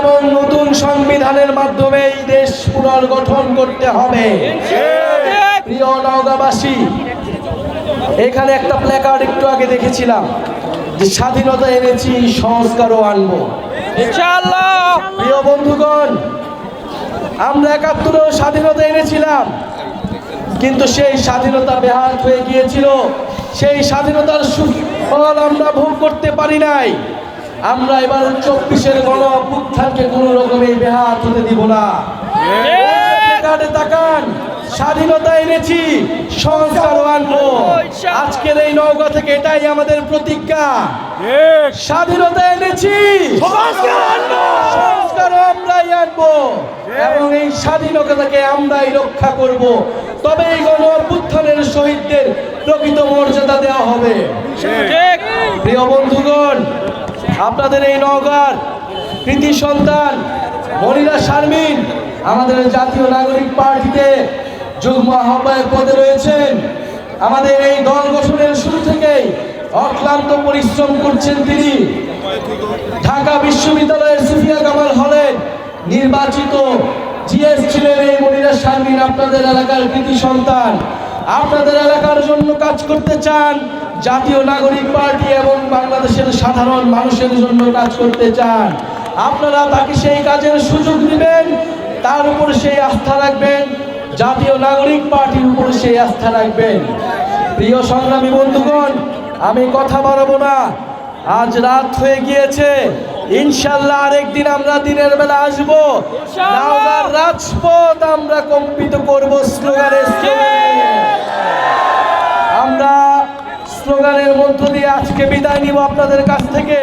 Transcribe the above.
এবং নতুন সংবিধানের মাধ্যমে এই দেশ পুনর্গঠন করতে হবে। প্রিয় নওগাঁবাসী এখানে একটা প্ল্যাকার্ড একটু আগে দেখেছিলাম যে স্বাধীনতা এনেছি সংস্কারও আনব। প্রিয় বন্ধুগণ আমরা একাত্তরেও স্বাধীনতা এনেছিলাম কিন্তু সেই স্বাধীনতা বেহাত হয়ে গিয়েছিল। সেই স্বাধীনতার সুফল আমরা ভোগ করতে পারি নাই। আমরা এবার চব্বিশের গণ অভ্যুত্থানকে কোনো রকমে বেহাত হতে দিব না। তাকান স্বাধীনতা এনেছি সংস্কারও আনব। আজকের এই নৌকা থেকে এটাই আমাদের প্রতিজ্ঞা। স্বাধীনতা এনেছি সংস্কার আমরাই আনব। এবং এই স্বাধীনতাকে আমরাই রক্ষা করব। তবে এই গণ অভ্যুত্থানের শহীদদের প্রকৃত মর্যাদা দেওয়া হবে। প্রিয় বন্ধুগণ আপনাদের এই নওগাঁর কৃতি সন্তান, মনিরা শারমিন, আমাদের জাতীয় নাগরিক পার্টিতে যুগ্ম আহ্বায়ক পদে রয়েছেন। আমাদের এই দল গঠনের শুরু থেকেই অক্লান্ত পরিশ্রম করছেন তিনি। ঢাকা বিশ্ববিদ্যালয়ের সুফিয়া কামাল হলেন নির্বাচিত জিএস ছিলেন এই মনিরা শারমিন আপনাদের এলাকার কৃতি সন্তান। আপনাদের এলাকার জন্য কাজ করতে চান, জাতীয় নাগরিক পার্টি এবং বাংলাদেশের সাধারণ মানুষের জন্য কাজ করতে চান। আপনারা তাকে সেই কাজের সুযোগ দিবেন তার উপর সেই আস্থা রাখবেন জাতীয় নাগরিক পার্টির উপর সেই আস্থা রাখবেন। প্রিয় সংগ্রামী বন্ধুগণ আমি কথা বাড়াবো না। আজ রাত হয়ে গিয়েছে ইনশাল্লাহ আরেকদিন আমরা দিনের বেলা আসব। রাজপথ আমরা কম্পিত করব স্লোগানে স্লোগানে। আমরা স্লোগানের মধ্য দিয়ে আজকে বিদায় নিব আপনাদের কাছ থেকে।